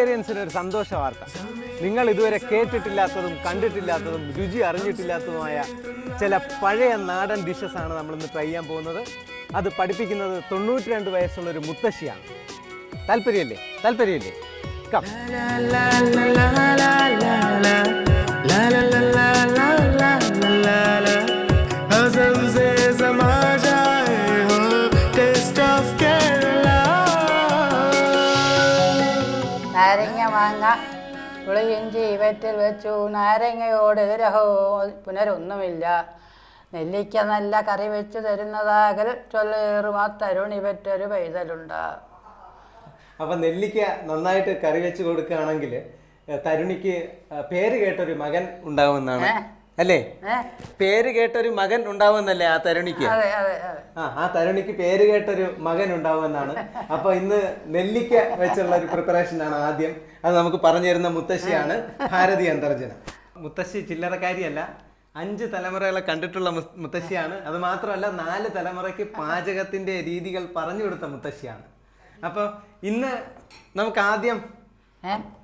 വെജിറ്റേറിയൻസിന് ഒരു സന്തോഷ വാർത്ത നിങ്ങൾ ഇതുവരെ കേട്ടിട്ടില്ലാത്തതും കണ്ടിട്ടില്ലാത്തതും രുചി അറിഞ്ഞിട്ടില്ലാത്തതുമായ ചില പഴയ നാടൻ ഡിഷസ് ആണ് നമ്മൾ ഇന്ന് ട്രൈ ചെയ്യാൻ പോകുന്നത് അത് പഠിപ്പിക്കുന്നത് തൊണ്ണൂറ്റി രണ്ട് വയസ്സുള്ള ഒരു മുത്തശ്ശിയാണ് താല്പര്യമല്ലേ താല്പര്യമല്ലേ കം പുളിയിഞ്ചി വെച്ചു നാരങ്ങയോട് രഹോ പുനരൊന്നുമില്ല. നെല്ലിക്ക നല്ല കറി വെച്ച് തരുന്നതാകൽ ചൊല്ലേറുമാ തരുണി പറ്റൊരു പൈതലുണ്ട്. അപ്പൊ നെല്ലിക്ക നന്നായിട്ട് കറി വെച്ച് കൊടുക്കുകയാണെങ്കിൽ തരുണിക്ക് പേര് കേട്ടൊരു മകൻ ഉണ്ടാവുമെന്നാണ് അല്ലേ? പേര് കേട്ടൊരു മകൻ ഉണ്ടാവുമെന്നല്ലേ ആ തരുണിക്ക്? ആ ആ തരുണിക്ക് പേര് കേട്ടൊരു മകൻ ഉണ്ടാവുമെന്നാണ്. അപ്പൊ ഇന്ന് നെല്ലിക്ക വെച്ചുള്ള ഒരു പ്രിപ്പറേഷൻ ആണ് ആദ്യം. അത് നമുക്ക് പറഞ്ഞു തരുന്ന മുത്തശ്ശിയാണ് ഭാരതി അന്തർജന. മുത്തശ്ശി ചില്ലറക്കാരിയല്ല അഞ്ച് തലമുറകളെ കണ്ടിട്ടുള്ള മുത്തശ്ശിയാണ്. അത് മാത്രമല്ല നാല് തലമുറയ്ക്ക് പാചകത്തിന്റെ രീതികൾ പറഞ്ഞു കൊടുത്ത മുത്തശ്ശിയാണ്. അപ്പൊ ഇന്ന് നമുക്ക് ആദ്യം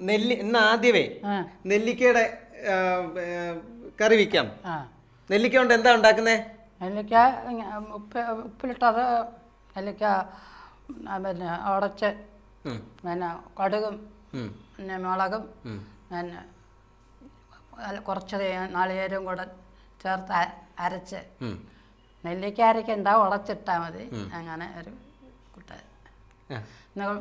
നെല്ലി ഇന്ന് ആദ്യമേ നെല്ലിക്കയുടെ കറി വയ്ക്കാം ആ. നെല്ലിക്ക കൊണ്ട് എന്താ ഉണ്ടാക്കുന്നേ? നെല്ലിക്ക ഇങ്ങ- ഉപ്പ് ഉപ്പിലിട്ടത് നെല്ലിക്ക ആ, പിന്നെ ഉടച്ച് ഉം, പിന്നെ കടുകും ഉം, പിന്നെ മുളകും ഉം. പിന്നെ അല്ല, കുറച്ച് തേ- നാളികേരവും കൂടെ ചേർത്ത് അ- അരച്ച്. ഉം. നെല്ലിക്ക ഉണ്ടാവും ഉടച്ചിട്ടാൽ മതി. അങ്ങനെ ഒരു കുട്ട ആ.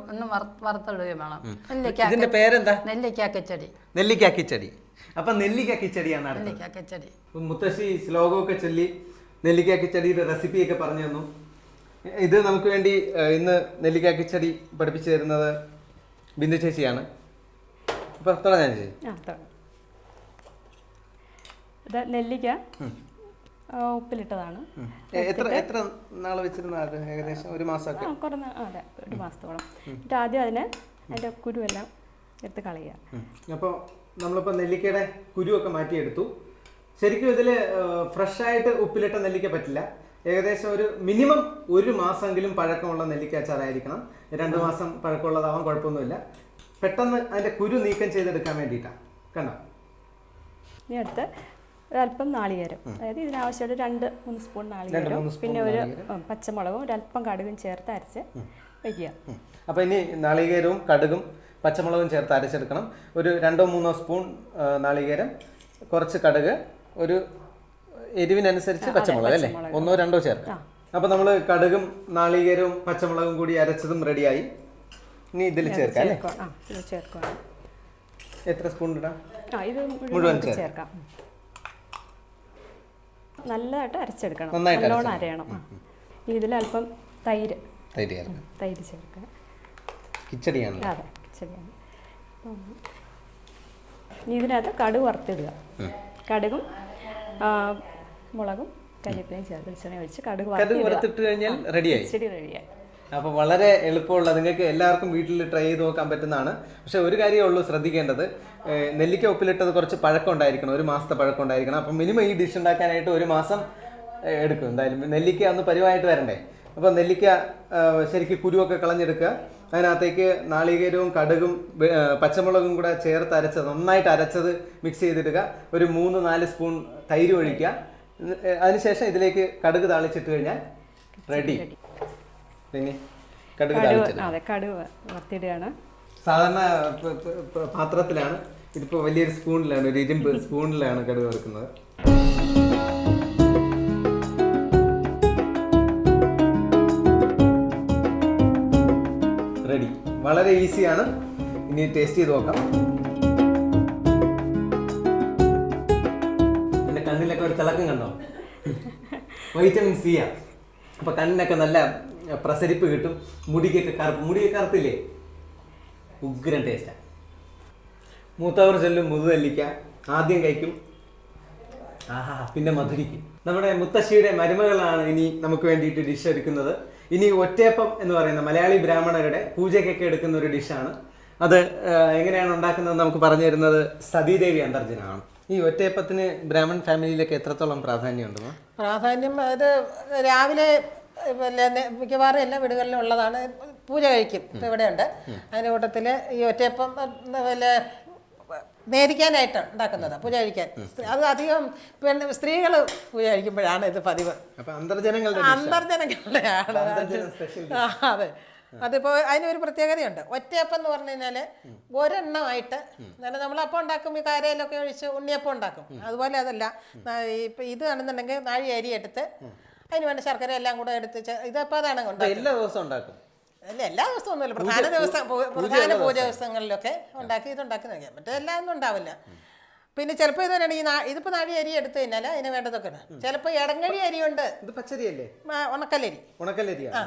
ഒന്ന് വറുത്ത് വറുത്തിടുകയും വേണം. ഇതിന്റെ നെല്ലിക്ക പേരെന്താ? നെല്ലിക്ക കിച്ചടി. നെല്ലിക്ക കിച്ചടി. അപ്പൊ നെല്ലിക്ക കിച്ചടിയാണ് അടുത്തത്. നെല്ലിക്ക കിച്ചടി. മുത്തശ്ശി ശ്ലോകമൊക്കെ ചൊല്ലി നെല്ലിക്ക കിച്ചടിയുടെ റെസിപ്പി റെസിപ്പിയൊക്കെ പറഞ്ഞു തന്നു. ഇത് നമുക്ക് വേണ്ടി ഏഹ്, ഇന്ന് നെല്ലിക്ക കിച്ചടി പഠിപ്പിച്ചു തരുന്നത് ബിന്ദു ചേച്ചിയാണ്. അപ്പൊ തുടങ്ങാൻ ചേച്ചി. ആ തുടങ്ങാം. ഇത് നെല്ലിക്ക ആ, ഉപ്പിലിട്ടതാണ്. എ- എത്ര എത്ര നാളെ വെച്ചിരുന്ന അത് ഏകദേശം? ഒരു മാസമൊക്കെ? ആ കുറേ നാ- ആ, അതെ ഒരു മാസത്തോളം. എന്നിട്ട് ആദ്യം അതിനെ അതിന്റെ കുരുവെല്ലാം എടുത്ത് കളയുക. അപ്പോൾ നമ്മളിപ്പോൾ നെല്ലിക്കയുടെ കുരുവൊക്കെ മാറ്റിയെടുത്തു. ശരിക്കും ഇതിൽ ഫ്രഷായിട്ട് ഉപ്പിലിട്ട നെല്ലിക്ക പറ്റില്ല. ഏകദേശം ഒരു മിനിമം ഒരു മാസമെങ്കിലും പഴക്കമുള്ള നെല്ലിക്ക അച്ചാറായിരിക്കണം. രണ്ട് മാസം പഴക്കമുള്ളതാവാൻ കുഴപ്പമൊന്നുമില്ല. പെട്ടെന്ന് അതിന്റെ കുരു നീക്കം ചെയ്തെടുക്കാൻ വേണ്ടിയിട്ടാണ് കണ്ടോ? ഇനി അടുത്ത് ഒരല്പം നാളികേരം. അതായത് ഇതിനാവശ്യമായിട്ട് രണ്ട് മൂന്ന് സ്പൂൺ നാളികേരം. പിന്നെ ഒരു പച്ചമുളകും ഒരല്പം കടുകും ചേർത്ത് അരച്ച് വയ്ക്കുക അപ്പോൾ ഇനി നാളികേരവും കടുകും പച്ചമുളകും ചേർത്ത് അരച്ചെടുക്കണം. ഒരു രണ്ടോ മൂന്നോ സ്പൂൺ നാളികേരം കുറച്ച് കടുക് ഒരു എരിവിനനുസരിച്ച് പച്ചമുളക് അല്ലേ? ഒന്നോ രണ്ടോ ചേർക്കാം. അപ്പോൾ നമ്മൾ കടുകും നാളികേരവും പച്ചമുളകും കൂടി അരച്ചതും റെഡിയായി. ഇനി ഇതിൽ ചേർക്കാം അല്ലേ? എത്ര സ്പൂൺ ഇടാം? മുഴുവൻ ചേർക്കാം. ചേർക്കാം. നല്ലതായിട്ട് അരച്ചെടുക്കണം. നല്ലോണം അരയണം. ഇതിൽ അല്പം തൈര്. തൈര് ചേർക്കാം. തൈര് ചേർക്കുക. കിച്ചടിയാണല്ലോ? അതെ. ശരിയാണ്. ഇനി ഇതിനകത്ത് കടുക് വറുത്തിടുക. കടുകും മുളകും കരിപ്പിനും ചേർത്ത് വെളിച്ചെണ്ണ ഒഴിച്ച് കടുക് വറുത്തിട്ട് കഴിഞ്ഞാൽ റെഡിയായി ചെടി റെഡിയായി അപ്പോൾ വളരെ എളുപ്പമുള്ള നിങ്ങൾക്ക് എല്ലാവർക്കും വീട്ടിൽ ട്രൈ ചെയ്ത് നോക്കാൻ പറ്റുന്നതാണ്. പക്ഷെ ഒരു കാര്യമേ ഉള്ളൂ ശ്രദ്ധിക്കേണ്ടത്. നെല്ലിക്ക ഉപ്പിലിട്ടത് കുറച്ച് പഴക്കം ഉണ്ടായിരിക്കണം ഒരു മാസത്തെ പഴക്കം ഉണ്ടായിരിക്കണം അപ്പം മിനിമം ഈ ഡിഷ് ഉണ്ടാക്കാനായിട്ട് ഒരു മാസം എടുക്കും. എന്തായാലും നെല്ലിക്ക ഒന്ന് പരിവായിട്ട് വരണ്ടേ. അപ്പോൾ നെല്ലിക്ക ശരിക്കും കുരുവൊക്കെ കളഞ്ഞെടുക്കുക. അതിനകത്തേക്ക് നാളികേരവും കടുകും പച്ചമുളകും കൂടെ ചേർത്ത് അരച്ചത് നന്നായിട്ട് അരച്ചത് മിക്സ് ചെയ്തിടുക. ഒരു മൂന്ന് നാല് സ്പൂൺ തൈര് ഒഴിക്കുക. അതിനുശേഷം ഇതിലേക്ക് കടുക് താളിച്ചിട്ട് കഴിഞ്ഞാൽ റെഡി പിന്നെ കടുക് അതെ കടുക് വറുത്തിടുകയാണ്. സാധാരണ പാത്രത്തിലാണ് ഇതിപ്പോൾ വലിയൊരു സ്പൂണിലാണ് ഒരു ഇരുമ്പ് സ്പൂണിലാണ് കടുക് വറുക്കുന്നത്. റെഡി വളരെ ഈസിയാണ് ഇനി ടേസ്റ്റ് ചെയ്ത് നോക്കാം. എന്റെ കണ്ണിലൊക്കെ ഒരു തിളക്കം കണ്ടോ? വൈറ്റമിൻ സി ആ. അപ്പൊ കണ്ണിനൊക്കെ നല്ല പ്രസരിപ്പ് കിട്ടും. മുടിക്കൊക്കെ കറുപ്പ്. മുടിയൊക്കെ കറുത്തില്ലേ? ഉഗ്രൻ ടേസ്റ്റാണ് മൂത്തവർ ചെല്ലും മുതുതല്ലിക്ക ആദ്യം കഴിക്കും. ആഹാ പിന്നെ മധുരിക്കും. നമ്മുടെ മുത്തശ്ശിയുടെ മരുമകളാണ് ഇനി നമുക്ക് വേണ്ടിയിട്ട് ഡിഷ് ഒരുക്കുന്നത് ഇനി ഒറ്റയപ്പം എന്ന് പറയുന്ന മലയാളി ബ്രാഹ്മണരുടെ പൂജയ്ക്കൊക്കെ എടുക്കുന്ന ഒരു ഡിഷാണ്. അത് എങ്ങനെയാണ് ഉണ്ടാക്കുന്നത് നമുക്ക് പറഞ്ഞു തരുന്നത് സതീദേവി അന്തർജനമാണ് ഈ ഒറ്റയപ്പത്തിന് ബ്രാഹ്മൺ ഫാമിലിയിലൊക്കെ എത്രത്തോളം പ്രാധാന്യമുണ്ട്? പ്രാധാന്യം അത് രാവിലെ പിന്നെ മിക്കവാറും എല്ലാ വീടുകളിലും ഉള്ളതാണ്. പൂജ കഴിക്കും. ഇവിടെയുണ്ട്. അതിന്റെ കൂട്ടത്തിൽ ഈ ഒറ്റയപ്പം വല്ല നേരിക്കാനായിട്ട് ഉണ്ടാക്കുന്നത് പൂജ കഴിക്കാൻ. അത് അധികം പിന്നെ സ്ത്രീകൾ പൂജ കഴിക്കുമ്പോഴാണ് ഇത് പതിവ്. അന്തർജനങ്ങളുടെയാണ് അതെ അതിപ്പോൾ അതിനൊരു പ്രത്യേകതയുണ്ട്. ഒറ്റയപ്പം എന്ന് പറഞ്ഞു കഴിഞ്ഞാൽ ഒരെണ്ണമായിട്ട് നല്ല നമ്മൾ അപ്പം ഉണ്ടാക്കും ഈ കാരയിലൊക്കെ ഒഴിച്ച് ഉണ്ണിയപ്പം ഉണ്ടാക്കും. അതുപോലെ അതല്ല ഇപ്പം ഇത് ആണെന്നുണ്ടെങ്കിൽ നാഴി അരി എടുത്ത് അതിന് വേണ്ട ശർക്കര എല്ലാം കൂടെ എടുത്ത് ഇതപ്പം അതാണ് എല്ലാ ദിവസവും ഉണ്ടാക്കും. അല്ല എല്ലാ ദിവസവും ഒന്നുമില്ല. പ്രധാന ദിവസം പ്രധാന പൂജ ദിവസങ്ങളിലൊക്കെ ഉണ്ടാക്കി ഇതുണ്ടാക്കി നോക്കിയാൽ മറ്റേ എല്ലാം ഒന്നും ഉണ്ടാവില്ല. പിന്നെ ചിലപ്പോൾ ഇത് ഈ ഇതിപ്പോൾ നാഴി അരി എടുത്തു കഴിഞ്ഞാൽ അതിന് വേണ്ടതൊക്കെ ചിലപ്പോൾ ഇടങ്ങഴി ഉണ്ട്. ഇത് പച്ചരിയല്ലേ? ഉണക്കലരി. ഉണക്കല്ലരിയാണ് ആ.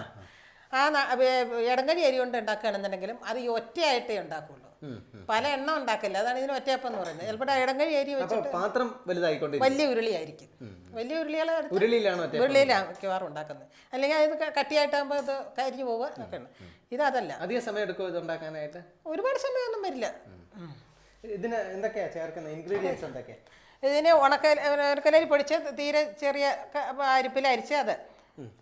എടങ്ങഴി അരി കൊണ്ട് ഉണ്ടാക്കുകയാണെന്നുണ്ടെങ്കിലും അത് ഈ ഒറ്റയായിട്ടേ ഉണ്ടാക്കുള്ളൂ. പല എണ്ണ ഉണ്ടാക്കില്ല? അതാണ് ഇതിന് ഒറ്റയപ്പം എന്ന് പറയുന്നത് ചിലപ്പോൾ ഇടങ്ങഴി അരി വെച്ചിട്ട് പാത്രം വലുതായിക്കൊണ്ട് വലിയ ഉരുളിയായിരിക്കും. വലിയ ഉരുളികൾ ഉരുളിയിലാണ് ഉരുളിയിലാണ് മിക്കവാറും ഉണ്ടാക്കുന്നത്. അല്ലെങ്കിൽ അത് കട്ടിയായിട്ടാകുമ്പോൾ അത് കരിഞ്ഞു പോവുക ഇത് അതല്ല. അധിക സമയം എടുക്കുമോ ഇത് ഉണ്ടാക്കാനായിട്ട്? ഒരുപാട് സമയമൊന്നും വരില്ല. ഇതിന് എന്തൊക്കെയാ ചേർക്കുന്നത്? ഇൻഗ്രീഡിയൻസ് എന്തൊക്കെയാ? ഇതിന് ഉണക്ക ഉണക്കലരി പൊടിച്ച് തീരെ ചെറിയ അരിപ്പിൽ അരിച്ച് അത്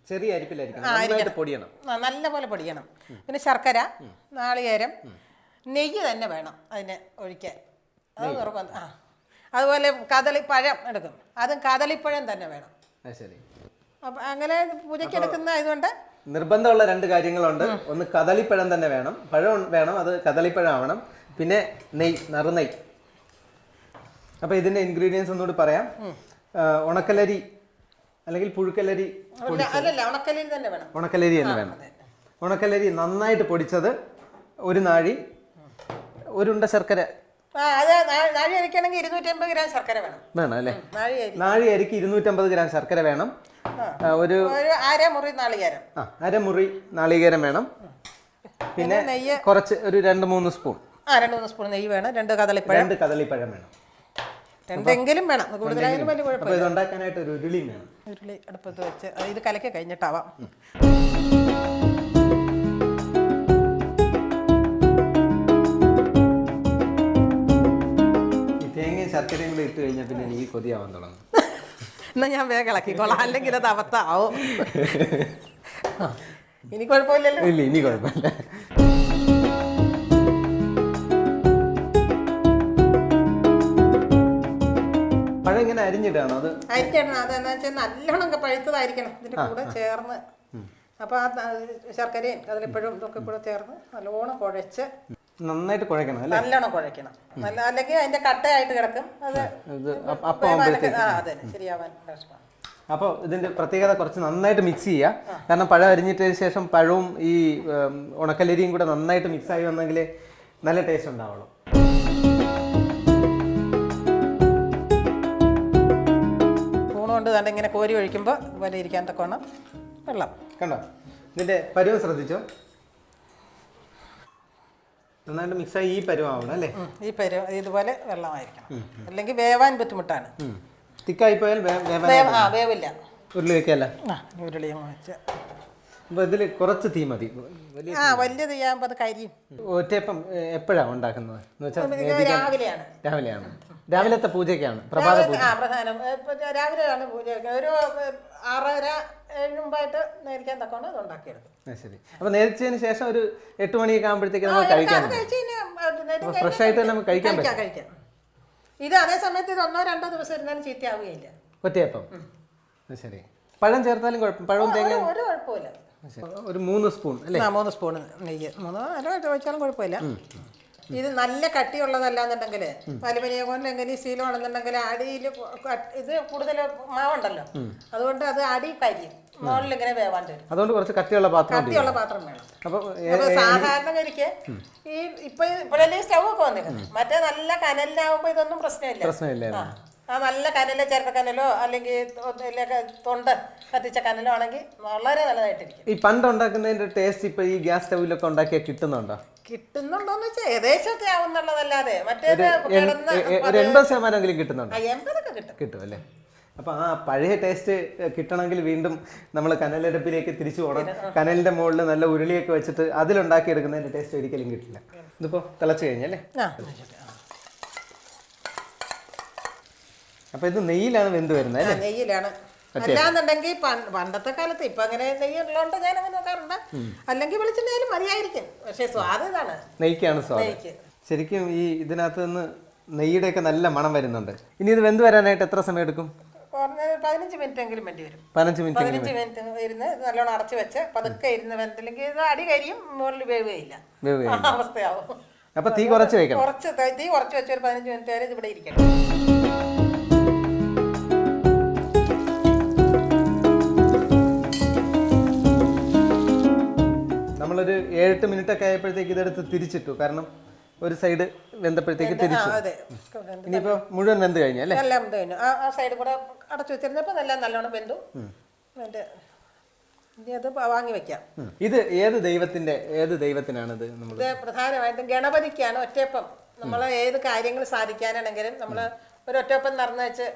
ചെറിയ അരിപ്പിലായിരിക്കും നന്നായിട്ട് പൊടിയണം. നല്ല പോലെ പൊടിയണം. പിന്നെ ശർക്കര നാളികേരം നെയ്യ് തന്നെ വേണം അതിന് ഒഴിക്കാൻ. അത് നിർബന്ധം ആ. അതുപോലെ കദളിപ്പഴം എടുക്കും. അതും കദളിപ്പഴം തന്നെ വേണം. ശരി. അപ്പം അങ്ങനെ പൂജയ്ക്ക് എടുക്കുന്ന ആയതുകൊണ്ട് നിർബന്ധമുള്ള രണ്ട് കാര്യങ്ങളുണ്ട്. ഒന്ന് കദളിപ്പഴം തന്നെ വേണം. പഴം വേണം അത് കദളിപ്പഴം ആവണം പിന്നെ നെയ് നറുനെയ്. അപ്പൊ ഇതിന്റെ ഇൻഗ്രീഡിയൻസ് ഒന്നുകൂടി പറയാം. ഉണക്കലരി അല്ലെങ്കിൽ പുഴുക്കലരി ഉണക്കലരി തന്നെ വേണം. ഉണക്കലരി തന്നെ വേണം. ഉണക്കലരി നന്നായിട്ട് പൊടിച്ചത് ഒരു നാഴി ഒരു ഉണ്ട ശർക്കര. ആ അത് നാഴി അരിക്കണമെങ്കിൽ ഗ്രാം ശർക്കര വേണം. വേണം അല്ലേ? നാഴി അരി. നാഴി അരിക്ക് ഇരുന്നൂറ്റമ്പത് ഗ്രാം ശർക്കര വേണം. ആ, ഒരു ഒരു അര മുറി നാളികേരം. ആ അരമുറി നാളികേരം വേണം. പിന്നെ നെയ്യ്. കുറച്ച് ഒരു രണ്ട് മൂന്ന് സ്പൂൺ. ആ രണ്ട് മൂന്ന് സ്പൂൺ നെയ്യ് വേണം. രണ്ട് കദളിപ്പഴം. രണ്ട് കദളിപ്പഴം വേണം. രണ്ടെങ്കിലും വേണം. കൂടുതലായാലും വലിയ കുഴപ്പമില്ല. ഇത് ഉണ്ടാക്കാനായിട്ട് ഒരു ഉരുളിയും വേണം. ഉരുളി അടുപ്പത്ത് വെച്ച്. അത് ഇത് കലക്കി കഴിഞ്ഞിട്ടാവാം. ശർക്കരയും കൂടി ഇട്ട് കഴിഞ്ഞാൽ പിന്നെ എനിക്ക് കൊതിയാവാൻ തുടങ്ങും. എന്നാ ഞാൻ വേഗം ഇളക്കിക്കോളാം. അല്ലെങ്കിൽ അത് അബദ്ധമാവും. ഇനി കുഴപ്പമില്ലല്ലോ? ഇല്ല ഇനി കുഴപ്പമില്ല. പഴം ഇങ്ങനെ അരിഞ്ഞിട്ടാണോ അത്? അരിക്കണം അതെന്ന് വെച്ചാൽ നല്ലോണം പഴുത്തതായിരിക്കണം. ഇതിന്റെ കൂടെ ചേർന്ന്. അപ്പോൾ ആ ശർക്കരയും അതിലെപ്പോഴും ഇതൊക്കെ കൂടെ ചേർന്ന് നല്ലോണം കുഴച്ച് നന്നായിട്ട് കുഴക്കണം അല്ലേ? നല്ലോണം കുഴക്കണം. നല്ല അല്ലെങ്കിൽ അതിന്റെ കട്ടയായിട്ട് കിടക്കും. അത് അപ്പ- ആ അതെ ശരിയാവാൻ പ്രശ്നമാണ്. അപ്പോൾ ഇതിന്റെ പ്രത്യേകത കുറച്ച് നന്നായിട്ട് മിക്സ് ചെയ്യുക കാരണം പഴം അരിഞ്ഞിട്ടതിന് ശേഷം പഴവും ഈ ഉണക്കലരിയും കൂടെ നന്നായിട്ട് മിക്സ് ആയി വന്നെങ്കിൽ നല്ല ടേസ്റ്റ് ഉണ്ടാവുള്ളൂ. സ്പൂൺ കൊണ്ട് തന്നെ ഇങ്ങനെ കോരി ഒഴിക്കുമ്പോൾ പോലെ ഇരിക്കാൻ തക്കോണം വെള്ളം. കണ്ടോ? ഇതിന്റെ പരുവം ശ്രദ്ധിച്ചോ? നന്നായിട്ട് മിക്സായി ഈ പരുവാവണം അല്ലേ? ഈ പരു ഇതുപോലെ വെള്ളമായിരിക്കണം. അല്ലെങ്കിൽ വേവാൻ ബുദ്ധിമുട്ടാണ്. തിക്കായി പോയാൽ ആ വേവില്ല. ഉരുളി വെക്കല്ല ആ ഉരുളി വെച്ച്. അപ്പോൾ ഇതിൽ കുറച്ച് തീ മതി. വലിയ ആ വലിയ തീയാകുമ്പോൾ അത് കരിയും. ഒറ്റയപ്പം എപ്പോഴാണ് ഉണ്ടാക്കുന്നത്? എന്ന് വെച്ചാൽ രാവിലെയാണ്. രാവിലെയാണ്. രാവിലത്തെ പൂജയ്ക്കാണ്. പ്രഭാത പൂജ. ആ പ്രധാനം. രാവിലെയാണ് പൂജ. ഒരു ആറര ഏഴ് മുമ്പായിട്ട് നേരിക്കാൻ തക്കോണ്ട് അത് ഉണ്ടാക്കിയെടുക്കും. ശരി. അപ്പൊ നേരിച്ചതിന് ശേഷം ഒരു എട്ട് മണിയൊക്കെ ആകുമ്പോഴത്തേക്ക് നമുക്ക്. കഴിക്കാൻ ആയിട്ട് തന്നെ നമുക്ക് കഴിക്കാൻ ഇത് അതേ സമയത്ത് ഇത് ഒന്നോ രണ്ടോ ദിവസം ഇരുന്നാലും ചീത്തയാവുകയില്ല. ഒറ്റയപ്പം. ശരി. പഴം ചേർത്താലും കുഴപ്പം. പഴവും തേങ്ങ ഒരു- കുഴപ്പമില്ല. ഒരു മൂന്ന് സ്പൂൺ അല്ലേ? മൂന്ന് സ്പൂൺ നെയ്യ്. മൂന്നോ നാലോ വെച്ചാലും കുഴപ്പമില്ല. ഇത് നല്ല കട്ടിയുള്ളതല്ലാന്നുണ്ടെങ്കിൽ എങ്ങനെ സ്റ്റീലോ ആണെന്നുണ്ടെങ്കിൽ അടിയിൽ ഇത് കൂടുതൽ മാവുണ്ടല്ലോ. അതുകൊണ്ട് അത് അടി കരിയും. മുകളിൽ ഇങ്ങനെ വേവാണ്ട് വരും. അതുകൊണ്ട് കുറച്ച് കട്ടിയുള്ള പാത്രം മതി കട്ടിയുള്ള പാത്രം വേണം. അപ്പോൾ അപ്പൊ സാധാരണഗതിക്ക് ഈ ഇപ്പൊ ഇപ്പോഴല്ലേ സ്റ്റൗ ഒക്കെ വന്നിരിക്കുന്നത് മറ്റേ നല്ല കനലിനാവുമ്പോ ഇതൊന്നും പ്രശ്നമില്ല. പ്രശ്നമില്ലായിരുന്നു ആ. ആ നല്ല കനൽ ചേർത്ത കനലോ അല്ലെങ്കിൽ തൊണ്ട് കത്തിച്ച കനലോ ആണെങ്കിൽ വളരെ നല്ലതായിട്ടിരിക്കും. ഈ പണ്ട് ഉണ്ടാക്കുന്നതിന്റെ ടേസ്റ്റ് ഇപ്പൊ ഈ ഗ്യാസ് സ്റ്റൗവിലൊക്കെ ഉണ്ടാക്കിയാൽ കിട്ടുന്നുണ്ടോ? കിട്ടുന്നുണ്ടോന്ന് വെച്ചാൽ ഏകദേശമൊക്കെ ആവുന്നുള്ളതല്ലാതെ മറ്റേത് എൺ- കിടന്ന് എ- എ- ഒരു എൺപത് ശതമാനമെങ്കിലും കിട്ടുന്നുണ്ടോ? എൺപതൊക്കെ കിട്ടും. കിട്ടും അല്ലേ? അപ്പൊ ആ പഴയ ടേസ്റ്റ് കിട്ടണമെങ്കിൽ വീണ്ടും നമ്മൾ കനലടുപ്പിലേക്ക് തിരിച്ചു പോകണം കനലിന്റെ മുകളിൽ നല്ല ഉരുളിയൊക്കെ വെച്ചിട്ട് അതിലുണ്ടാക്കി എടുക്കുന്നതിന്റെ ടേസ്റ്റ് ഒരിക്കലും കിട്ടില്ല. ഇതിപ്പോ തിളച്ചു കഴിഞ്ഞല്ലേ അപ്പോൾ അപ്പൊ ഇത് നെയ്യിലാണ് വെന്ത് വരുന്നത് അല്ലേ? നെയ്യിലാണ്. അല്ലാന്നുണ്ടെങ്കിൽ പണ്ട്- പണ്ടത്തെ കാലത്ത് ഇപ്പൊ അങ്ങനെ നെയ്യ് ഉള്ളതുകൊണ്ട് ഞാൻ അങ്ങനെ നോക്കാറുണ്ട്. അല്ലെങ്കിൽ വെളിച്ചെണ്ണയാലും മതിയായിരിക്കും. പക്ഷെ സ്വാദ് ഇതാണ്. നെയ്ക്കാണ് സ്വാദ്. ശരിക്കും ഈ ഇതിനകത്ത് നിന്ന് നെയ്യുടെയൊക്കെ നല്ല മണം വരുന്നുണ്ട്. ഇനി ഇത് വെന്ത് വരാനായിട്ട് എത്ര സമയം എടുക്കും? കുറഞ്ഞത് പതിനഞ്ച് മിനിറ്റ് എങ്കിലും വേണ്ടി വരും. പതിനഞ്ച് മിനിറ്റ് പതിനഞ്ച് മിനിറ്റ് ഇരുന്ന് ഇത് നല്ലോണം അടച്ചു വെച്ച് പതുക്കെ ഇരുന്ന് വെന്തില്ലെങ്കിൽ ഇത് അടി കരിയും മുകളിൽ വേവുകയില്ല. അവസ്ഥയാവും. അപ്പൊ തീ കുറച്ച് വെക്കണം. കുറച്ച് തീ കുറച്ച് വെച്ച് ഒരു പതിനഞ്ച് മിനിറ്റ് വരെ ഇവിടെ ഇരിക്കണം. നമ്മളൊരു ഏഴെട്ട് മിനിറ്റ് ഒക്കെ ആയപ്പോഴത്തേക്ക് ഇതെടുത്ത് തിരിച്ചിട്ടു. കാരണം ഒരു സൈഡ് വെന്തപ്പോഴത്തേക്ക് തിരിച്ചു. ഇനിയിപ്പോ മുഴുവൻ വെന്ത് കഴിഞ്ഞു അല്ലേ? എല്ലാം വെന്ത് കഴിഞ്ഞു. ആ സൈഡ് കൂടെ അടച്ചു വെച്ചിരുന്നപ്പോൾ എല്ലാം നല്ലോണം വെന്തു. എന്റെ ഇനി അത് വാങ്ങി വെക്കാം. ഇത് ഏത് ദൈവത്തിന്റെ ഏത് ദൈവത്തിനാണിത് നമ്മൾ ഇത് പ്രധാനമായിട്ടും ഗണപതിക്കാണ് ഒറ്റപ്പം നമ്മൾ ഏത് കാര്യങ്ങൾ സാധിക്കാനാണെങ്കിലും നമ്മൾ ഒരു ഒറ്റപ്പം നടന്നു വെച്ച്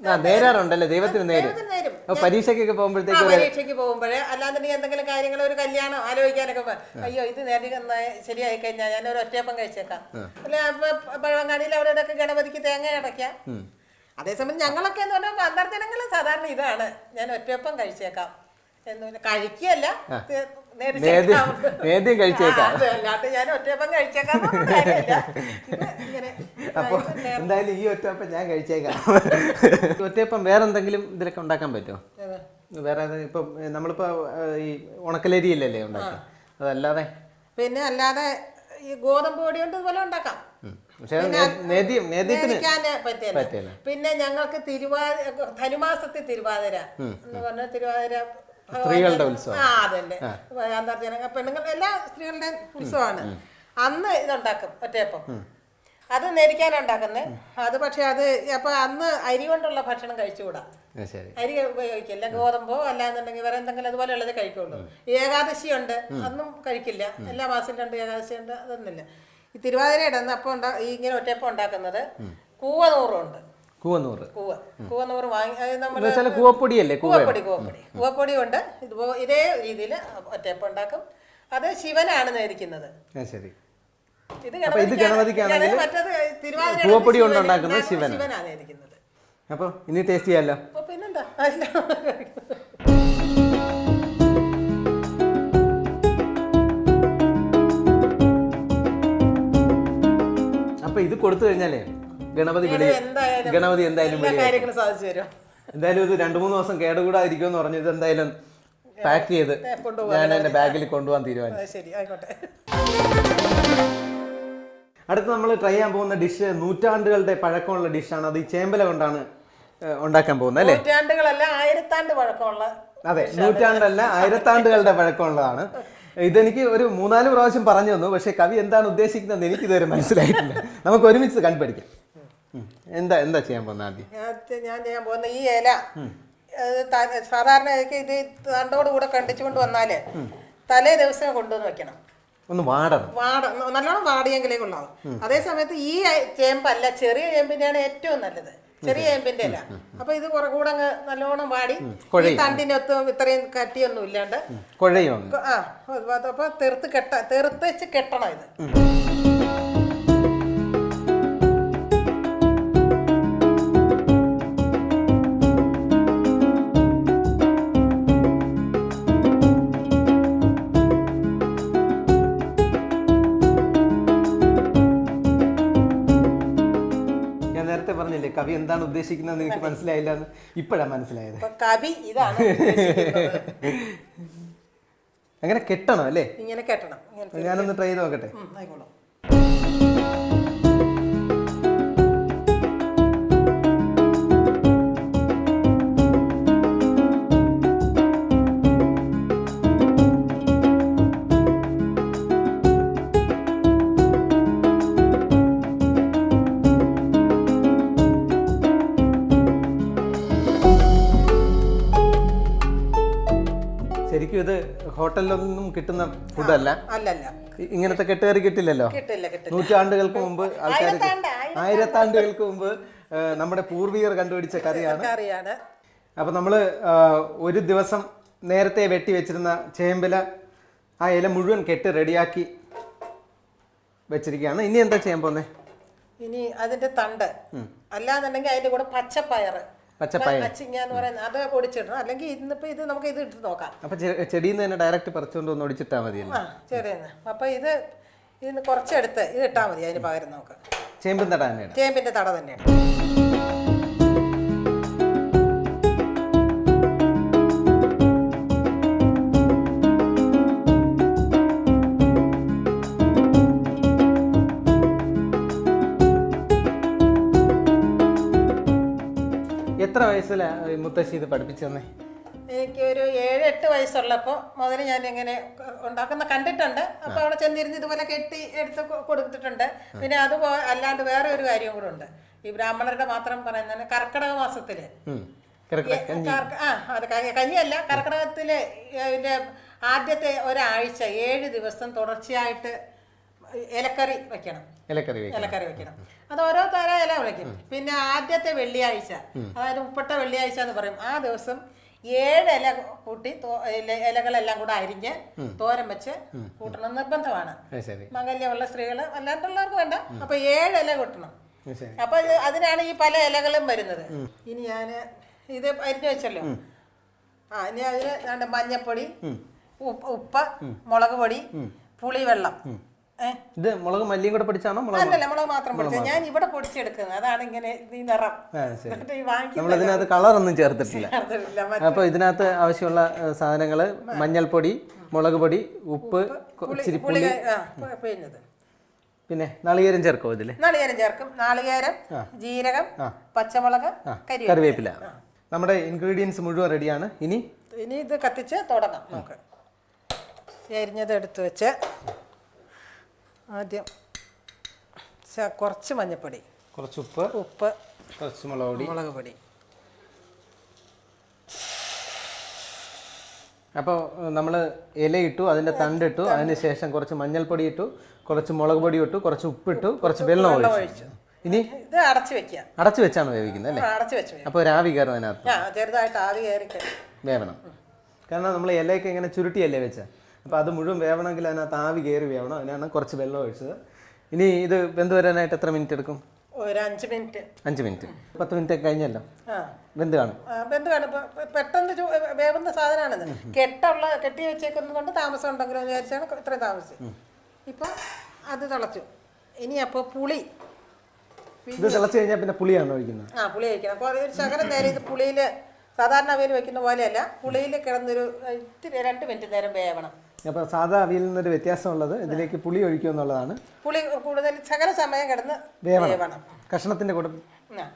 ആ നേരാറുണ്ടല്ലേ? ദൈവത്തിന് നേര്. പരീക്ഷയ്ക്കൊക്കെ പോകുമ്പോഴത്തേക്ക് പരീക്ഷയ്ക്ക് പോകുമ്പോഴേ അല്ലാന്നുണ്ടെങ്കിൽ എന്തെങ്കിലും കാര്യങ്ങൾ ഒരു കല്യാണം ആലോചിക്കാനൊക്കെ അയ്യോ ഇത് നേരെ നന്നായി ശരിയായി കഴിഞ്ഞാൽ ഞാൻ ഒരു ഒറ്റയപ്പം കഴിച്ചേക്കാം. അല്ലെ പഴവങ്ങാടിയിൽ അവിടെ ഇവിടെയൊക്കെ ഗണപതിക്ക് തേങ്ങ അടയ്ക്കാം. അതേസമയം ഞങ്ങളൊക്കെ എന്ന് പറഞ്ഞാൽ അന്തർജനങ്ങൾ സാധാരണ ഇതാണ്. ഞാൻ ഒറ്റയൊപ്പം കഴിച്ചേക്കാം എന്ന് പറഞ്ഞാൽ കഴിക്കുകയല്ല നേദ്യം കഴിച്ചേക്കാം. അല്ലാത്ത ഞാൻ ഒറ്റപ്പം കഴിച്ചേക്കാം എന്നൊന്നും കാര്യമില്ല. അപ്പൊ എന്തായാലും ഈ ഒറ്റയപ്പം ഞാൻ കഴിച്ചേക്കാം. ഒറ്റപ്പം ഒറ്റയപ്പം വേറെ എന്തെങ്കിലും ഇതിലൊക്കെ ഉണ്ടാക്കാൻ പറ്റുമോ? വേറെ ഇപ്പം നമ്മളിപ്പോ ഈ ഈ ഉണക്കലരിയില്ലല്ലേ ഉണ്ടാക്കാം അതല്ലാതെ പിന്നെ അല്ലാതെ ഈ ഗോതമ്പ് പൊടി കൊണ്ട് ഇതുപോലെ ഉണ്ടാക്കാം. പിന്നെ ഞങ്ങൾക്ക് തിരുവാതിര ധനുമാസത്തിൽ തിരുവാതിര എന്ന് പറഞ്ഞ തിരുവാതിര സ്ത്രീകളുടെ ഉത്സവം. ആ അതന്നെ. അന്തർജന പെണ്ണുങ്ങൾ എല്ലാ സ്ത്രീകളുടെ ഉത്സവമാണ്. അന്ന് ഇതുണ്ടാക്കും ഒറ്റയപ്പം. അത് നേരിക്കാനാണ് ഉണ്ടാക്കുന്നത്. അത് പക്ഷെ അത് അപ്പൊ അന്ന് അരി കൊണ്ടുള്ള ഭക്ഷണം കഴിച്ചുകൂടാ. അരി ഉപയോഗിക്കില്ല. ഗോതമ്പോ അല്ലാന്നുണ്ടെങ്കിൽ വേറെ എന്തെങ്കിലും അതുപോലെയുള്ളത് കഴിക്കുള്ളൂ. ഏകാദശി ഉണ്ട് അന്നും കഴിക്കില്ല. എല്ലാ മാസം രണ്ട് ഏകാദശി ഉണ്ട് അതൊന്നുമില്ല. ഈ തിരുവാതിരയുടെ അന്ന് അപ്പം ഉണ്ടാ ഈ ഇങ്ങനെ ഒറ്റപ്പം ഉണ്ടാക്കുന്നത് കൂവനൂറുണ്ട് കൂവന്നൂറ്. കൂവ. കൂവനൂറ് വാങ്ങി അത് നമ്മൾ വെച്ചാൽ കൂവപ്പൊടിയല്ലേ കൂവ? കൂവപ്പൊടി കൂവപ്പൊടി. കൂവപ്പൊടി കൊണ്ട് ഇതുപോ ഇതേ രീതിയിൽ ഒറ്റയപ്പം ഉണ്ടാക്കും. അത് ശിവനാണ് നേരിക്കുന്നത് ആ ശരി. ഇത് അപ്പൊ ഇത് ഗണപതിക്കാണെങ്കിൽ മറ്റത് തിരുവാതിര കൂവപ്പൊടി കൊണ്ട് ഉണ്ടാക്കുന്നത് ശിവനാണ്. ശിവനാണ് നേരിക്കുന്നത് അപ്പൊ ഇനി ടേസ്റ്റ് ചെയ്യാലോ? അപ്പൊ പിന്നെന്താ? അപ്പൊ ഇത് കൊടുത്തു കഴിഞ്ഞാലേ ഗണപതി വിളി ഗണപതി എന്തായാലും സാധിച്ചു തരും. എന്തായാലും ഇത് രണ്ടു മൂന്ന് ദിവസം കേടുകൂടാതിരിക്കുമെന്ന് പറഞ്ഞു ഇത് എന്തായാലും പാക്ക് ചെയ്ത് ഞാൻ എന്റെ ബാഗിൽ കൊണ്ടുപോകാൻ തീരുമാനിച്ചു. അത് ശരി ആയിക്കോട്ടെ. അടുത്ത് നമ്മൾ ട്രൈ ചെയ്യാൻ പോകുന്ന ഡിഷ് നൂറ്റാണ്ടുകളുടെ പഴക്കമുള്ള ഡിഷാണ് അത് ഈ ചേമ്പല കൊണ്ടാണ് ഏഹ്, ഉണ്ടാക്കാൻ പോകുന്നത് അല്ലേ? നൂറ്റാണ്ടുകളല്ല ആയിരത്താണ്ട് പഴക്കമുള്ള അതെ നൂറ്റാണ്ടല്ല ആയിരത്താണ്ടുകളുടെ പഴക്കമുള്ളതാണ്. ഇതെനിക്ക് ഒരു മൂന്നാൽ പ്രാവശ്യം പറഞ്ഞു തന്നു. പക്ഷെ കവി എന്താണ് ഉദ്ദേശിക്കുന്നത് എനിക്ക് ഇതുവരെ മനസ്സിലായിട്ടില്ല. നമുക്ക് ഒരുമിച്ച് കണ്ടുപഠിക്കാം. എന്താ എന്താ ചെയ്യാൻ പോകുന്ന ആദ്യം? ഞാൻ- ചെയ്യാൻ പോകുന്ന ഈ ഇല. സാധാരണ ഇത് തണ്ടോട് കൂടെ കണ്ടിച്ചുകൊണ്ട് വന്നാൽ തലേ ദിവസം കൊണ്ടുവന്ന് വെക്കണം. ഒന്ന് വാടണം. വാട നല്ലോണം വാടിയെങ്കിലേ കൊള്ളാവും. അതേ സമയത്ത് ഈ ചേമ്പല്ല ചെറിയ ചേമ്പിന്റെയാണ് ഏറ്റവും നല്ലത്. ചെറിയ ചേമ്പിന്റെ ഇല. അപ്പൊ ഇത് കുറെ കൂടെ അങ്ങ് നല്ലോണം വാടി. ഈ തണ്ടിന്റെ തണ്ടിനൊത്തും ഇത്രയും കട്ടിയൊന്നും ഇല്ലാണ്ട്. ആ അപ്പൊ തെറുത്ത് കെട്ട തെറുത്ത് വെച്ച് കെട്ടണം ഇത്. കവി എന്താണ് ഉദ്ദേശിക്കുന്നത് എനിക്ക് മനസ്സിലായില്ല എന്ന് ഇപ്പോഴാണ് മനസ്സിലായത്. കവി ഇതാണ്. അങ്ങനെ കെട്ടണം അല്ലേ? ഇങ്ങനെ കെട്ടണം. ഞാനൊന്ന് ട്രൈ ചെയ്ത് നോക്കട്ടെ. ആയിക്കോളും. ശരിക്കും ഇത് ഹോട്ടലിലൊന്നും കിട്ടുന്ന ഫുഡല്ല അല്ലല്ല. ഇങ്ങനത്തെ കെട്ടുകറി കിട്ടില്ലല്ലോ? കിട്ടില്ല കിട്ടില്ല. നൂറ്റാണ്ടുകൾക്ക് മുമ്പ് ആൾക്കാർ ആയിരത്താണ്ട്, ആയിരത്താണ്ടുകൾക്ക് മുമ്പ് നമ്മുടെ പൂർവികർ കണ്ടുപിടിച്ച കറിയാണ്. കറിയാണ്. അപ്പൊ നമ്മൾ ഒരു ദിവസം നേരത്തെ വെട്ടി വെച്ചിരുന്ന ചേമ്പില ആ ഇല മുഴുവൻ കെട്ട് റെഡിയാക്കി വെച്ചിരിക്കുകയാണ്. ഇനി എന്താ ചെയ്യാൻ പോന്നെ ഇനി അതിന്റെ തണ്ട്. അല്ലാന്നുണ്ടെങ്കിൽ അതിന്റെ കൂടെ പച്ചപ്പയറ്. പച്ചപ്പയർ പറയുന്നത് അത് അല്ലെങ്കിൽ ഇന്നിപ്പോ ഇത് നമുക്ക് ഇത് ഇട്ട് നോക്കാം. അപ്പൊ ചെ- ചെടിയിൽ നിന്ന് തന്നെ ഡയറക്റ്റ് പറിച്ചുകൊണ്ട് ഒന്ന് ആ അപ്പോൾ ഇത് ഇതിന് കുറച്ചെടുത്ത് ഇത് ഇട്ടാൽ മതി അതിന് പകരം നമുക്ക്. ചേമ്പിന്റെ തട തന്നെയാണ് ചേമ്പിന്റെ തട തന്നെയാണ് എത്ര വയസ്സിലാ മുത്തശ്ശി ഇത് പഠിപ്പിച്ചു തന്നെ എനിക്ക് ഒരു ഏഴ് എട്ട് വയസ്സുള്ളപ്പോൾ മുതൽ ഞാൻ ഇങ്ങനെ ഉണ്ടാക്കുന്ന കണ്ടിട്ടുണ്ട്. അപ്പോൾ അവിടെ ചെന്നിരുന്ന് ഇതുപോലെ കെട്ടി എടുത്ത് കൊടുത്തിട്ടുണ്ട്. പിന്നെ അത് അല്ലാണ്ട് വേറെ ഒരു കാര്യം കൂടെ ഉണ്ട്. ഈ ബ്രാഹ്മണരുടെ മാത്രം പറയുന്നത് കർക്കിടക മാസത്തിൽ ആ അത് കഞ്ഞിയല്ല കർക്കിടകത്തിൽ അതിന്റെ ആദ്യത്തെ ഒരാഴ്ച ഏഴ് ദിവസം തുടർച്ചയായിട്ട് ഇലക്കറി വെക്കണം. ഇലക്കറി ഇലക്കറി വെക്കണം. അത് ഓരോ തരം ഇല വിളിക്കും. പിന്നെ ആദ്യത്തെ വെള്ളിയാഴ്ച. അതായത് ഉപ്പട്ട വെള്ളിയാഴ്ച എന്ന് പറയും. ആ ദിവസം ഏഴ് ഇല കൂട്ടി ഇലകളെല്ലാം കൂടെ അരിഞ്ഞ് തോരൻ വെച്ച് കൂട്ടണം നിർബന്ധമാണ്. മംഗല്യമുള്ള സ്ത്രീകൾ അല്ലാണ്ടുള്ളവർക്ക് വേണ്ട. അപ്പൊ ഏഴ് ഇല കൂട്ടണം. അപ്പൊ അതിനാണ് ഈ പല ഇലകളും വരുന്നത്. ഇനി ഞാൻ ഇത് അരിഞ്ഞു വെച്ചല്ലോ. ആ ഇനി അതിന് മഞ്ഞപ്പൊടി ഉപ്പ് ഉപ്പ് മുളക് പൊടി പുളിവെള്ളം. ഇത് മുളക് മല്ലിയും കൂടെ പഠിച്ചാണോ മുളക് അല്ലല്ല മുളക് മാത്രം പൊടിച്ചത് ഞാൻ ഇവിടെ പൊടിച്ചെടുക്കുന്നത്. അതാണ് ഇങ്ങനെ ഈ നിറം. നമ്മൾ ഇതിനകത്ത് കളറൊന്നും ചേർത്തിട്ടില്ല. അപ്പൊ ഇതിനകത്ത് ആവശ്യമുള്ള സാധനങ്ങൾ മഞ്ഞൾപ്പൊടി മുളക് പൊടി ഉപ്പ് ഇച്ചിരി പുളി പിന്നെ നാളികേരം ചേർക്കോ ഇതിൽ? നാളികേരം ചേർക്കും. നാളികേരം ജീരകം പച്ചമുളക് കറിവേപ്പില നമ്മുടെ ഇൻഗ്രീഡിയൻസ് മുഴുവൻ റെഡിയാണ്. ഇനി ഇനി ഇത് കത്തിച്ച് തുടങ്ങാം നമുക്ക്. എരിഞ്ഞത് എടുത്തു വെച്ച്. ആദ്യം കുറച്ച് മഞ്ഞപ്പൊടി. കുറച്ച് ഉപ്പ് ഉപ്പ് കുറച്ച് മുളക് പൊടി. മുളക് പൊടി. അപ്പോൾ നമ്മൾ ഇലയിട്ടു അതിന്റെ തണ്ടിട്ടു അതിന് ശേഷം കുറച്ച് മഞ്ഞൾപ്പൊടി ഇട്ടു കുറച്ച് മുളക് പൊടി ഇട്ടു കുറച്ച് ഉപ്പിട്ടു കുറച്ച് വെള്ളം ഒഴിച്ചു. ഇനി ഇത് അടച്ചു വെക്കുക അടച്ചു വെച്ചാണ് വേവിക്കുന്നത് അല്ലേ? അടച്ചു വെച്ച്. അപ്പോൾ രാവി കയറും അതിനകത്ത്. ചെറുതായിട്ട് ആവി കയറി വേവണം. കാരണം നമ്മൾ ഇലയൊക്കെ ഇങ്ങനെ ചുരുട്ടിയല്ലേ വെച്ച? അപ്പോൾ അത് മുഴുവൻ വേവണമെങ്കിൽ അതിനകത്ത് ആവി കയറി വേവണം. അതിനാണ് കുറച്ച് വെള്ളം ഒഴിച്ചത്. ഇനി ഇത് വെന്ത് വരാനായിട്ട് എത്ര മിനിറ്റ് എടുക്കും? ഒരു അഞ്ച് മിനിറ്റ്. അഞ്ച് മിനിറ്റ്. പത്ത് മിനിറ്റ് ഒക്കെ കഴിഞ്ഞല്ലോ? ആ. വെന്ത് കാണും. വെന്ത് കാണും. പെട്ടെന്ന് വേവുന്ന സാധനമാണ് കെട്ടുള്ള കെട്ടി വെച്ചേക്കുന്നത് കൊണ്ട് താമസം ഉണ്ടെങ്കിലും വിചാരിച്ചാണ് ഇത്രയും താമസിച്ചത്. ഇപ്പൊ അത് തിളച്ചു. ഇനി അപ്പോൾ പുളി. ഇത് തിളച്ച് കഴിഞ്ഞാൽ പിന്നെ പുളിയാണ് ഒഴിക്കുന്നത്? ആ പുളി ഒഴിക്കണം. അപ്പോൾ ഒരു ശകലം നേരം ഇത് പുളിയിൽ സാധാരണ അവയിൽ വെക്കുന്ന പോലെയല്ല. പുളിയിൽ കിടന്നൊരു ഇത്തിരി രണ്ട് മിനിറ്റ് നേരം വേവണം. അപ്പോൾ സാധാ അവിയിൽ നിന്നൊരു വ്യത്യാസമുള്ളത് ഇതിലേക്ക് പുളി ഒഴിക്കുക എന്നുള്ളതാണ്. പുളി കൂടുതൽ ശകല സമയം കിടന്ന് വേവണം. കഷ്ണത്തിന്റെ കഷ്ണത്തിന്റെ കൂടെ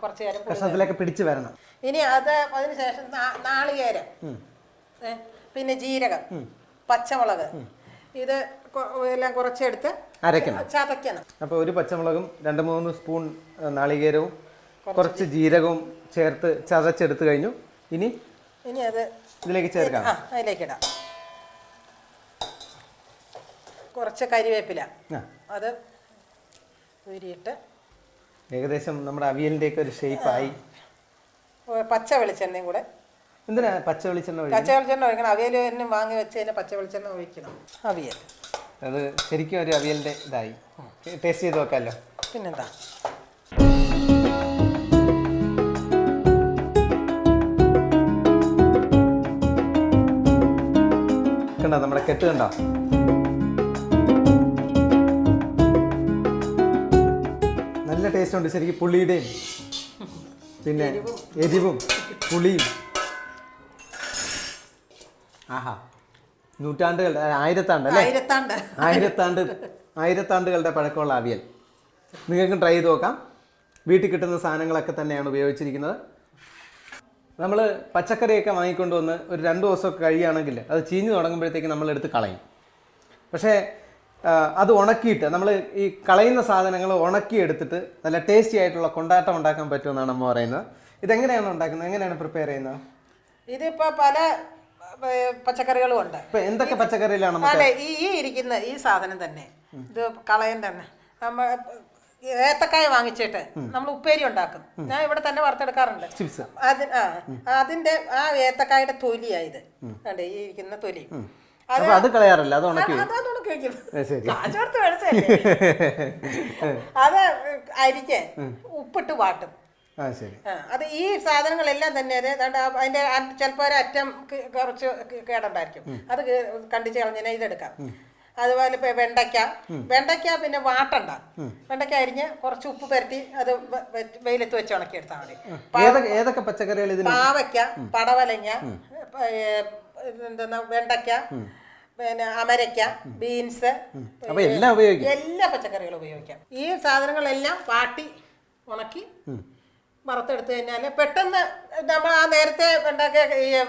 കുറച്ച് നേരം കഷ്ണത്തിലേക്ക് പിടിച്ച് വരണം. ഇനി അത് അതിനുശേഷം നാളികേരം. പിന്നെ ജീരകം പച്ചമുളക്. ഇത് എല്ലാം കുറച്ചെടുത്ത് അരയ്ക്കണം. ചതയ്ക്കണം. അപ്പോൾ ഒരു പച്ചമുളകും രണ്ട് മൂന്ന് സ്പൂൺ നാളികേരവും കുറച്ച് ജീരകവും ചേർത്ത് ചതച്ചെടുത്ത് കഴിഞ്ഞു. ഇനി ഇനി അത് ഇതിലേക്ക് ചേർക്കാം. അതിലേക്ക് ഇടാം. കുറച്ച് കരിവേപ്പില. അത് ഊരിയിട്ട് ഏകദേശം നമ്മുടെ അവിയലിന്റെയൊക്കെ ഒരു ഷേപ്പായി ആയി. പച്ച വെളിച്ചെണ്ണയും കൂടെ. എന്തിനാ പച്ച വെളിച്ചെണ്ണ പച്ച വെളിച്ചെണ്ണ ഒഴിക്കണം. അവിയൽ തന്നെ വാങ്ങി വെച്ച് കഴിഞ്ഞാൽ പച്ച വെളിച്ചെണ്ണ ഒഴിക്കണം. അവിയൽ അത് ശരിക്കും ഒരു അവിയലിന്റെ ഇതായി. ടേസ്റ്റ് ചെയ്ത് നോക്കാമല്ലോ പിന്നെന്താ? കണ്ടോ നമ്മുടെ കെട്ട് കണ്ടോ? ടേസ്റ്റ് ഉണ്ട്. ശരിക്കും പുളിയുടെയും പിന്നെ എരിവും. പുളിയും. ആഹാ. നൂറ്റാണ്ടുകളുടെ ആയിരത്താണ്ട് അല്ലേ ആയിരത്താണ്ട്. ആയിരത്താണ്ട് ആയിരത്താണ്ടുകളുടെ പഴക്കമുള്ള അവിയൽ. നിങ്ങൾക്കും ട്രൈ ചെയ്ത് നോക്കാം. വീട്ടിൽ കിട്ടുന്ന സാധനങ്ങളൊക്കെ തന്നെയാണ് ഉപയോഗിച്ചിരിക്കുന്നത്. നമ്മൾ പച്ചക്കറിയൊക്കെ വാങ്ങിക്കൊണ്ട് വന്ന് ഒരു രണ്ട് ദിവസമൊക്കെ കഴിയുകയാണെങ്കിൽ അത് ചീഞ്ഞ് തുടങ്ങുമ്പോഴത്തേക്ക് നമ്മൾ എടുത്ത് കളയും. പക്ഷേ അത് ഉണക്കിയിട്ട് നമ്മൾ ഈ കളയുന്ന സാധനങ്ങൾ ഉണക്കി എടുത്തിട്ട് നല്ല ടേസ്റ്റി ആയിട്ടുള്ള കൊണ്ടാട്ടം ഉണ്ടാക്കാൻ പറ്റുമെന്നാണ് അമ്മ പറയുന്നത്. ഇതെങ്ങനെയാണ് ഉണ്ടാക്കുന്നത്? എങ്ങനെയാണ് പ്രിപ്പയർ ചെയ്യുന്നത്? ഇതിപ്പോ പല പച്ചക്കറികളും ഉണ്ട്. എന്തൊക്കെ പച്ചക്കറിയിലാണ് അതെ ഈ ഈ ഇരിക്കുന്ന ഈ സാധനം തന്നെ ഇത് കളയൻ തന്നെ. നമ്മ ഏത്തക്കായ വാങ്ങിച്ചിട്ട് നമ്മൾ ഉപ്പേരി ഉണ്ടാക്കും. ഞാൻ ഇവിടെ തന്നെ വറുത്തെടുക്കാറുണ്ട്. ആ അതിന്റെ ആ ഏത്തക്കായുടെ തൊലിയായത് അതെ ഈ ഇരിക്കുന്ന തൊലി. അത്. കളയാറില്ല അത് ഉണക്കി ശരി. അത് അരിക്ക് ഉപ്പിട്ട് വാട്ടും. ആ ശരി. അത് ഈ സാധനങ്ങളെല്ലാം തന്നെ അത് അതിന്റെ ചിലപ്പോൾ ഒരു അറ്റം കുറച്ച് കേടണ്ടായിരിക്കും. അത് കണ്ടിച്ച് കളഞ്ഞാൽ ഇതെടുക്കാം. അതുപോലെ ഇപ്പൊ വെണ്ടയ്ക്ക. വെണ്ടയ്ക്ക പിന്നെ വാട്ടണ്ട. വെണ്ടയ്ക്ക അരിഞ്ഞ് കുറച്ച് ഉപ്പ് പരത്തി അത് വെയിലത്ത് വെച്ച് ഉണക്കിയെടുത്താൽ മതി. ഏതൊക്കെ പച്ചക്കറികൾ പാവയ്ക്ക പടവലങ്ങ എന്തെന്നാ വെണ്ടയ്ക്ക പിന്നെ അമരയ്ക്ക ബീൻസ് എല്ലാം പച്ചക്കറികളും ഉപയോഗിക്കാം. ഈ സാധനങ്ങളെല്ലാം വാട്ടി ഉണക്കി വറുത്തെടുത്ത് കഴിഞ്ഞാൽ പെട്ടെന്ന് നമ്മൾ ആ നേരത്തെ ഉണ്ടാക്കിയ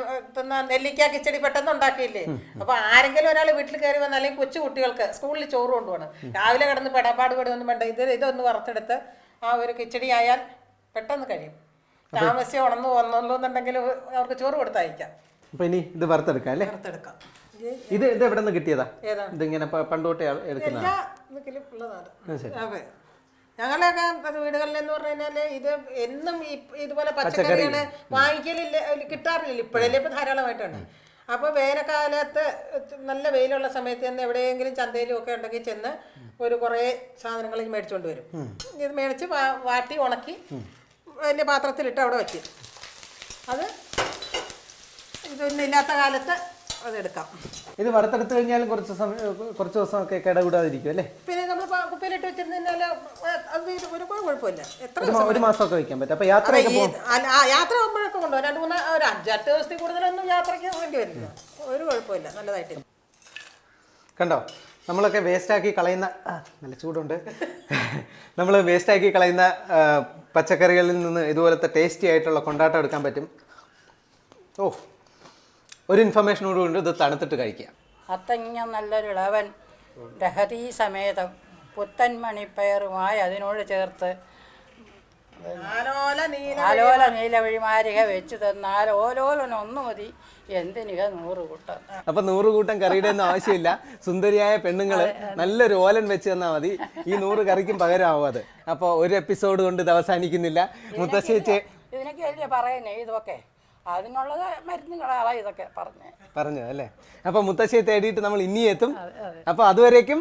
നെല്ലിക്ക കിച്ചടി പെട്ടെന്ന് ഉണ്ടാക്കിയില്ലേ? അപ്പൊ ആരെങ്കിലും ഒരാൾ വീട്ടിൽ കയറി വന്നാൽ അല്ലെങ്കിൽ കൊച്ചു കുട്ടികൾക്ക് സ്കൂളിൽ ചോറ് കൊണ്ടുപോകണം. രാവിലെ കിടന്ന് പെടാപ്പാട് പെടുവൊന്നും വേണ്ട ഇത് ഇതൊന്ന് വറുത്തെടുത്ത് ആ ഒരു കിച്ചടി ആയാൽ പെട്ടെന്ന് കഴിയും. താമസിച്ച് ഉണർന്നു വന്നുള്ളൂ എന്നുണ്ടെങ്കിൽ അവർക്ക് ചോറ് കൊടുത്തയക്കാം. അപ്പൊ ഇനി ഇത് വറുത്തെടുക്കാം അല്ലേ? വറുത്തെടുക്കാം. ഇത് ഇത് എവിടെ നിന്ന് കിട്ടിയതാ? ഏതാ? ഇതിങ്ങനെ പ- പണ്ട് എടുക്കുന്ന എല്ലാ ഇതിലും ഉള്ളതാണ്. അതെ. ഞങ്ങളൊക്കെ അത് വീടുകളിൽ എന്ന് പറഞ്ഞു കഴിഞ്ഞാൽ ഇത് എന്നും ഈ ഇതുപോലെ പച്ചക്കറികൾ വാങ്ങിക്കലില്ല കിട്ടാറില്ല ഇപ്പോഴല്ലേ ഇപ്പൊ ധാരാളമായിട്ടുണ്ട്. അപ്പൊ വേനൽക്കാലത്ത് നല്ല വെയിലുള്ള സമയത്ത് തന്നെ എവിടെയെങ്കിലും ചന്തയിലും ഒക്കെ ഉണ്ടെങ്കിൽ ചെന്ന് ഒരു കുറേ സാധനങ്ങൾ മേടിച്ചുകൊണ്ട് വരും. ഇത് മേടിച്ച് വാ- വാട്ടി ഉണക്കി വലിയ പാത്രത്തിലിട്ട് അവിടെ വെച്ച് അത് ഇതൊന്നും ഇല്ലാത്ത കാലത്ത് അതെടുക്കാം. ഇത് വറുത്തെടുത്ത് കഴിഞ്ഞാലും കുറച്ച് സമയം കുറച്ച് ദിവസം ഒക്കെ കിടകൂടാതിരിക്കും അല്ലേ? പിന്നെ നമ്മൾ കുപ്പിയിലിട്ട് വെച്ചിരുന്നാൽ അത് ഒരു കുഴപ്പമില്ല. എത്ര ഒരു മാസമൊക്കെ വയ്ക്കാൻ പറ്റും. അപ്പൊ അതെ, യാത്രയൊക്കെ പോകും. ആ യാത്ര ആകുമ്പോഴൊക്കെ കൊണ്ടുപോകും രണ്ട് മൂന്ന് ഒരു അഞ്ചെട്ട് ദിവസത്തിൽ കൂടുതലൊന്നും യാത്രയ്ക്ക് വേണ്ടി വരില്ല. ഒരു കുഴപ്പമില്ല. നല്ലതായിട്ട്. കണ്ടോ? നമ്മളൊക്കെ വേസ്റ്റാക്കി കളയുന്ന നല്ല ചൂടുണ്ട്. നമ്മൾ വേസ്റ്റാക്കി കളയുന്ന പച്ചക്കറികളിൽ നിന്ന് ഇതുപോലത്തെ ടേസ്റ്റി ആയിട്ടുള്ള കൊണ്ടാട്ടം എടുക്കാൻ പറ്റും. ഓ ഒരു ഇൻഫർമേഷനോട് കൊണ്ട് ഇത് തണുത്തിട്ട് കഴിക്കുക. അത്തങ്ങ നല്ലൊരു ഇളവൻ ലഹരി സമേതം പുത്തൻ മണിപ്പയറുമായി അതിനോട് ചേർത്ത് ആലോല നീല ആലോല നീലവഴിമാരിക വെച്ച് തന്നാൽ ഓലോലനൊന്നു മതി എന്തിനിക നൂറ് കൂട്ടം. അപ്പൊ നൂറ് കൂട്ടം കറിയുടെ ഒന്നും ആവശ്യമില്ല. സുന്ദരിയായ പെണ്ണുങ്ങൾ നല്ലൊരു ഓലൻ വെച്ച് തന്നാൽ മതി. ഈ നൂറ് കറിക്കും പകരമാവും അത്. അപ്പോൾ ഒരു എപ്പിസോഡ് കൊണ്ട് ഇത് അവസാനിക്കുന്നില്ല. മുത്തശ്ശേച്ചി ഇതിനൊക്കെ അല്ലേ പറയുന്നേ ഇതൊക്കെ. അതിനുള്ളത് മരുന്നുകളാണ് ഇതൊക്കെ പറഞ്ഞേ പറഞ്ഞു അല്ലേ? അപ്പൊ മുത്തശ്ശിയെ തേടിയിട്ട് നമ്മൾ ഇനി എത്തും അപ്പൊ അതുവരേക്കും